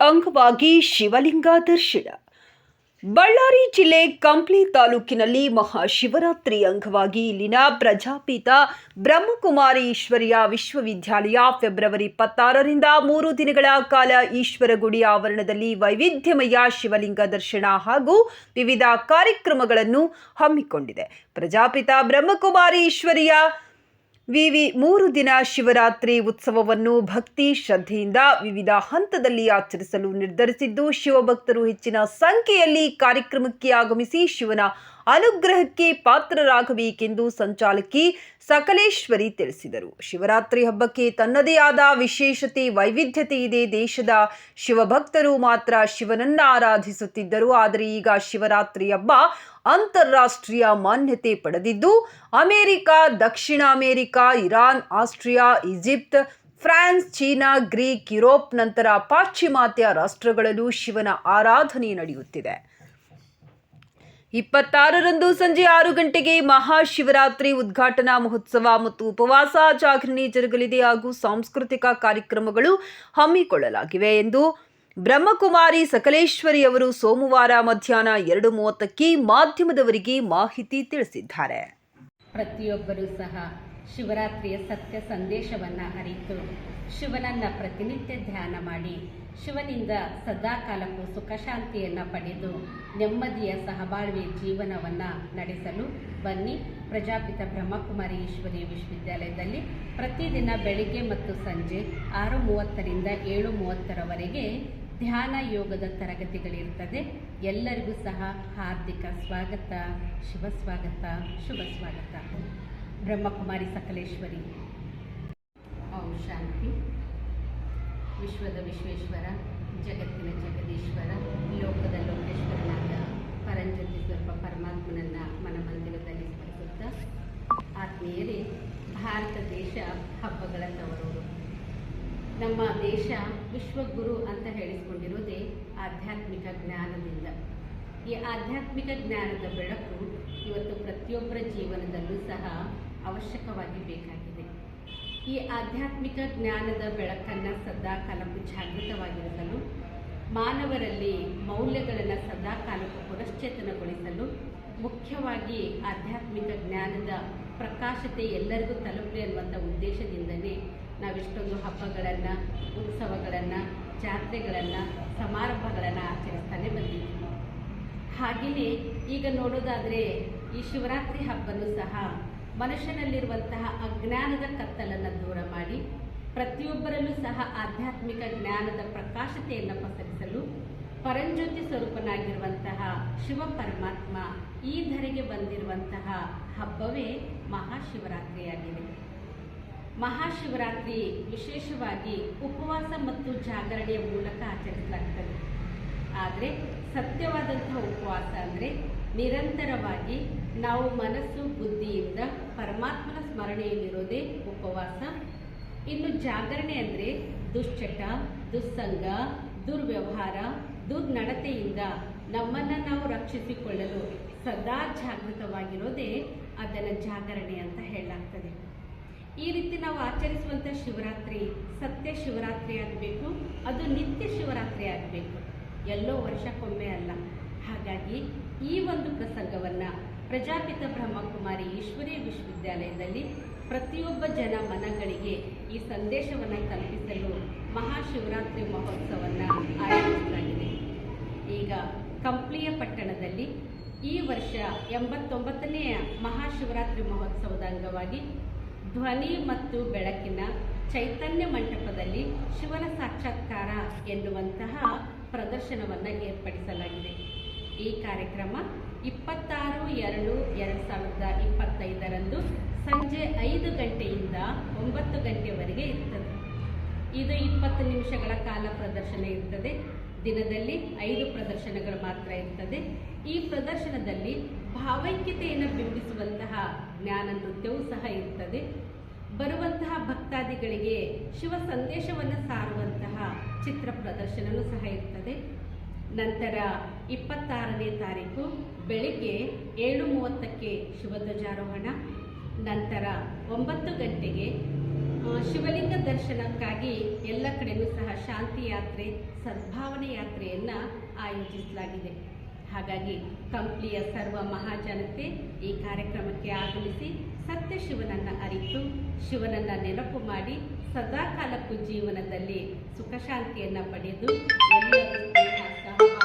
ಅಂಗವಾಗಿ ಶಿವಲಿಂಗ ದರ್ಶನ ಬಳ್ಳಾರಿ ಜಿಲ್ಲೆ ಕಂಪ್ಲಿ ತಾಲೂಕಿನಲ್ಲಿ ಮಹಾಶಿವರಾತ್ರಿ ಅಂಗವಾಗಿ ಇಲ್ಲಿನ ಪ್ರಜಾಪಿತ ಬ್ರಹ್ಮಕುಮಾರಿ ಈಶ್ವರಿಯ ವಿಶ್ವವಿದ್ಯಾಲಯ ಫೆಬ್ರವರಿ ಇಪ್ಪತ್ತಾರರಿಂದ ಮೂರು ದಿನಗಳ ಕಾಲ ಈಶ್ವರಗುಡಿ ಆವರಣದಲ್ಲಿ ವೈವಿಧ್ಯಮಯ ಶಿವಲಿಂಗ ದರ್ಶನ ಹಾಗೂ ವಿವಿಧ ಕಾರ್ಯಕ್ರಮಗಳನ್ನು ಹಮ್ಮಿಕೊಂಡಿದೆ. ಪ್ರಜಾಪಿತ ಬ್ರಹ್ಮಕುಮಾರಿ ಈಶ್ವರಿಯ ವಿವಿ ಮೂರು ದಿನ ಶಿವರಾತ್ರಿ ಉತ್ಸವವನ್ನು ಭಕ್ತಿ ಶ್ರದ್ಧೆಯಿಂದ ವಿವಿಧ ಹಂತದಲ್ಲಿ ಆಚರಿಸಲು ನಿರ್ಧರಿಸಿದ್ದು, ಶಿವಭಕ್ತರು ಹೆಚ್ಚಿನ ಸಂಖ್ಯೆಯಲ್ಲಿ ಕಾರ್ಯಕ್ರಮಕ್ಕೆ ಆಗಮಿಸಿ ಶಿವನ ಅನುಗ್ರಹಕ್ಕೆ ಪಾತ್ರರಾಗಬೇಕೆಂದು ಸಂಚಾಲಕಿ ಸಕಲೇಶ್ವರಿ ತಿಳಿಸಿದರು. ಶಿವರಾತ್ರಿ ಹಬ್ಬಕ್ಕೆ ತನ್ನದೇ ಆದ ವಿಶೇಷತೆ, ವೈವಿಧ್ಯತೆ ಇದೆ. ದೇಶದ ಶಿವಭಕ್ತರು ಮಾತ್ರ ಶಿವನನ್ನ ಆರಾಧಿಸುತ್ತಿದ್ದರು. ಆದರೆ ಈಗ ಶಿವರಾತ್ರಿ ಹಬ್ಬ ಅಂತಾರಾಷ್ಟ್ರೀಯ ಮಾನ್ಯತೆ ಪಡೆದಿದ್ದು, ಅಮೆರಿಕ, ದಕ್ಷಿಣ America, Iran, Austria, Egypt, France, China, Greek, Europe ನಂತರ ಪಾಶ್ಚಿಮಾತ್ಯ ರಾಷ್ಟ್ರಗಳಲ್ಲೂ ಶಿವನ ಆರಾಧನೆ ನಡೆಯುತ್ತಿದೆ. ಇಪ್ಪತ್ತಾರರಂದು ಸಂಜೆ ಆರು ಗಂಟೆಗೆ ಮಹಾಶಿವರಾತ್ರಿ ಉದ್ಘಾಟನಾ ಮಹೋತ್ಸವ ಮತ್ತು ಉಪವಾಸ ಜಾಗರಣೆ ಜರುಗಲಿದೆ ಹಾಗೂ ಸಾಂಸ್ಕೃತಿಕ ಕಾರ್ಯಕ್ರಮಗಳು ಹಮ್ಮಿಕೊಳ್ಳಲಾಗಿವೆ ಎಂದು ಬ್ರಹ್ಮಕುಮಾರಿ ಸಕಲೇಶ್ವರಿ ಅವರು ಸೋಮವಾರ ಮಧ್ಯಾಹ್ನ ಎರಡು ಮೂವತ್ತಕ್ಕೆ ಮಾಧ್ಯಮದವರಿಗೆ ಮಾಹಿತಿ ತಿಳಿಸಿದ್ದಾರೆ. ಪ್ರತಿಯೊಬ್ಬರೂ ಸಹ ಶಿವರಾತ್ರಿಯ ಸತ್ಯ ಸಂದೇಶವನ್ನು ಅರಿತು ಶಿವನನ್ನ ಪ್ರತಿನಿತ್ಯ ಧ್ಯಾನ ಮಾಡಿ ಶಿವನಿಂದ ಸದಾಕಾಲಕ್ಕೂ ಸುಖ ಶಾಂತಿಯನ್ನು ಪಡೆದು ನೆಮ್ಮದಿಯ ಸಹಬಾಳ್ವೆ ಜೀವನವನ್ನು ನಡೆಸಲು ಬನ್ನಿ. ಪ್ರಜಾಪಿತ ಬ್ರಹ್ಮಕುಮಾರಿ ಈಶ್ವರಿ ವಿಶ್ವವಿದ್ಯಾಲಯದಲ್ಲಿ ಪ್ರತಿದಿನ ಬೆಳಿಗ್ಗೆ ಮತ್ತು ಸಂಜೆ ಆರು ಮೂವತ್ತರಿಂದ ಏಳು ಮೂವತ್ತರವರೆಗೆ ಧ್ಯಾನ ಯೋಗದ ತರಗತಿಗಳಿರ್ತದೆ. ಎಲ್ಲರಿಗೂ ಸಹ ಹಾರ್ದಿಕ ಸ್ವಾಗತ. ಶುಭ ಸ್ವಾಗತ. ಶುಭ ಸ್ವಾಗತ. ಬ್ರಹ್ಮಕುಮಾರಿ ಸಕಲೇಶ್ವರಿ. ಓಂ ಶಾಂತಿ. ವಿಶ್ವದ ವಿಶ್ವೇಶ್ವರ, ಜಗತ್ತಿನ ಜಗದೀಶ್ವರ, ಲೋಕದ ಲೋಕೇಶ್ವರನಾದ ಪರಂಜ್ಯೋತಿ ಸ್ವಲ್ಪ ಪರಮಾತ್ಮನನ್ನ ಮನಮಂದಿರದಲ್ಲಿ ಸ್ಮರಿಸುತ್ತಾ ಆತ್ಮೀಯರೇ, ಭಾರತ ದೇಶ ಹಬ್ಬಗಳ ತವರೂರು. ನಮ್ಮ ದೇಶ ವಿಶ್ವಗುರು ಅಂತ ಹೇಳಿಸಿಕೊಂಡಿರುವುದೇ ಆಧ್ಯಾತ್ಮಿಕ ಜ್ಞಾನದಿಂದ. ಈ ಆಧ್ಯಾತ್ಮಿಕ ಜ್ಞಾನದ ಬೆಳಕು ಇವತ್ತು ಪ್ರತಿಯೊಬ್ಬರ ಜೀವನದಲ್ಲೂ ಸಹ ಅವಶ್ಯಕವಾಗಿ ಬೇಕಾಗಿದೆ. ಈ ಆಧ್ಯಾತ್ಮಿಕ ಜ್ಞಾನದ ಬೆಳಕನ್ನು ಸದಾ ಕಾಲಕ್ಕೂ ಜಾಗೃತವಾಗಿರಿಸಲು, ಮಾನವರಲ್ಲಿ ಮೌಲ್ಯಗಳನ್ನು ಸದಾ ಕಾಲಕ್ಕೂ ಪುನಶ್ಚೇತನಗೊಳಿಸಲು, ಮುಖ್ಯವಾಗಿ ಆಧ್ಯಾತ್ಮಿಕ ಜ್ಞಾನದ ಪ್ರಕಾಶತೆ ಎಲ್ಲರಿಗೂ ತಲುಪಲಿ ಅನ್ನುವಂಥ ಉದ್ದೇಶದಿಂದಲೇ ನಾವಿಷ್ಟೊಂದು ಹಬ್ಬಗಳನ್ನು, ಉತ್ಸವಗಳನ್ನು, ಜಾತ್ರೆಗಳನ್ನು, ಸಮಾರಂಭಗಳನ್ನು ಆಚರಿಸ್ತಾನೆ ಬಂದಿದ್ದೀವಿ ಹಾಗೆಯೇ ಈಗ ನೋಡೋದಾದರೆ ಈ ಶಿವರಾತ್ರಿ ಹಬ್ಬನೂ ಸಹ ಮನುಷ್ಯನಲ್ಲಿರುವಂತಹ ಅಜ್ಞಾನದ ಕತ್ತಲನ್ನು ದೂರ ಮಾಡಿ ಪ್ರತಿಯೊಬ್ಬರಲ್ಲೂ ಸಹ ಆಧ್ಯಾತ್ಮಿಕ ಜ್ಞಾನದ ಪ್ರಕಾಶತೆಯನ್ನು ಪಸರಿಸಲು ಪರಂಜ್ಯೋತಿ ಸ್ವರೂಪನಾಗಿರುವಂತಹ ಶಿವ ಪರಮಾತ್ಮ ಈ ಧರೆಗೆ ಬಂದಿರುವಂತಹ ಹಬ್ಬವೇ ಮಹಾಶಿವರಾತ್ರಿಯಾಗಿದೆ. ಮಹಾಶಿವರಾತ್ರಿ ವಿಶೇಷವಾಗಿ ಉಪವಾಸ ಮತ್ತು ಜಾಗರಣೆಯ ಮೂಲಕ ಆಚರಿಸಲಾಗ್ತದೆ. ಆದರೆ ಸತ್ಯವಾದಂತಹ ಉಪವಾಸ ಅಂದರೆ ನಿರಂತರವಾಗಿ ನಾವು ಮನಸ್ಸು, ಬುದ್ಧಿಯಿಂದ ಪರಮಾತ್ಮನ ಸ್ಮರಣೆಯಲ್ಲಿರೋದೇ ಉಪವಾಸ. ಇನ್ನು ಜಾಗರಣೆ ಅಂದರೆ ದುಶ್ಚಟ, ದುಸ್ಸಂಗ, ದುರ್ವ್ಯವಹಾರ, ದುರ್ನಡತೆಯಿಂದ ನಮ್ಮನ್ನು ನಾವು ರಕ್ಷಿಸಿಕೊಳ್ಳಲು ಸದಾ ಜಾಗೃತವಾಗಿರೋದೇ ಅದನ್ನು ಜಾಗರಣೆ ಅಂತ ಹೇಳಲಾಗ್ತದೆ. ಈ ರೀತಿ ನಾವು ಆಚರಿಸುವಂಥ ಶಿವರಾತ್ರಿ ಸತ್ಯ ಶಿವರಾತ್ರಿ ಆಗಬೇಕು, ಅದು ನಿತ್ಯ ಶಿವರಾತ್ರಿ ಆಗಬೇಕು. ಎಲ್ಲೋ ವರ್ಷಕ್ಕೊಮ್ಮೆ ಅಲ್ಲ. ಹಾಗಾಗಿ ಈ ಒಂದು ಪ್ರಸಂಗವನ್ನು ಪ್ರಜಾಪಿತ ಬ್ರಹ್ಮಕುಮಾರಿ ಈಶ್ವರಿ ವಿಶ್ವವಿದ್ಯಾಲಯದಲ್ಲಿ ಪ್ರತಿಯೊಬ್ಬ ಜನ ಮನಗಳಿಗೆ ಈ ಸಂದೇಶವನ್ನು ತಲುಪಿಸಲು ಮಹಾಶಿವರಾತ್ರಿ ಮಹೋತ್ಸವವನ್ನು ಆಯೋಜಿಸಲಾಗಿದೆ. ಈಗ ಕಂಪ್ಲಿಯ ಪಟ್ಟಣದಲ್ಲಿ ಈ ವರ್ಷ ಎಂಬತ್ತೊಂಬತ್ತನೆಯ ಮಹಾಶಿವರಾತ್ರಿ ಮಹೋತ್ಸವದ ಅಂಗವಾಗಿ ಧ್ವನಿ ಮತ್ತು ಬೆಳಕಿನ ಚೈತನ್ಯ ಮಂಟಪದಲ್ಲಿ ಶಿವನ ಸಾಕ್ಷಾತ್ಕಾರ ಎನ್ನುವಂತಹ ಪ್ರದರ್ಶನವನ್ನು ಏರ್ಪಡಿಸಲಾಗಿದೆ. ಈ ಕಾರ್ಯಕ್ರಮ ಇಪ್ಪತ್ತಾರು ಎರಡು ಎರಡು ಸಾವಿರದ ಇಪ್ಪತ್ತೈದರಂದು ಸಂಜೆ ಐದು ಗಂಟೆಯಿಂದ ಒಂಬತ್ತು ಗಂಟೆವರೆಗೆ ಇರ್ತದೆ. ಇದು ಇಪ್ಪತ್ತು ನಿಮಿಷಗಳ ಕಾಲ ಪ್ರದರ್ಶನ ಇರ್ತದೆ. ದಿನದಲ್ಲಿ ಐದು ಪ್ರದರ್ಶನಗಳು ಮಾತ್ರ ಇರ್ತದೆ. ಈ ಪ್ರದರ್ಶನದಲ್ಲಿ ಭಾವೈಕ್ಯತೆಯನ್ನು ಬಿಂಬಿಸುವಂತಹ ಜ್ಞಾನ ನೃತ್ಯವೂ ಸಹ ಇರ್ತದೆ. ಬರುವಂತಹ ಭಕ್ತಾದಿಗಳಿಗೆ ಶಿವ ಸಂದೇಶವನ್ನು ಸಾರುವಂತಹ ಚಿತ್ರ ಪ್ರದರ್ಶನವೂ ಸಹ ಇರ್ತದೆ. ನಂತರ ಇಪ್ಪತ್ತಾರನೇ ತಾರೀಕು ಬೆಳಿಗ್ಗೆ ಏಳು ಮೂವತ್ತಕ್ಕೆ ಶಿವಧ್ವಜಾರೋಹಣ ನಂತರ ಒಂಬತ್ತು ಗಂಟೆಗೆ ಶಿವಲಿಂಗ ದರ್ಶನಕ್ಕಾಗಿ ಎಲ್ಲ ಕಡೆಯೂ ಸಹ ಶಾಂತಿ ಯಾತ್ರೆ, ಸದ್ಭಾವನೆ ಯಾತ್ರೆಯನ್ನು ಆಯೋಜಿಸಲಾಗಿದೆ. ಹಾಗಾಗಿ ಕಂಪ್ಲಿಯ ಸರ್ವ ಮಹಾಜನತೆ ಈ ಕಾರ್ಯಕ್ರಮಕ್ಕೆ ಆಗಮಿಸಿ ಸತ್ಯ ಶಿವನನ್ನು ಅರಿತು, ಶಿವನನ್ನ ನೆನಪು ಮಾಡಿ ಸದಾಕಾಲಕ್ಕೂ ಜೀವನದಲ್ಲಿ ಸುಖಶಾಂತಿಯನ್ನು ಪಡೆದು ಎಲ್ಲರೂ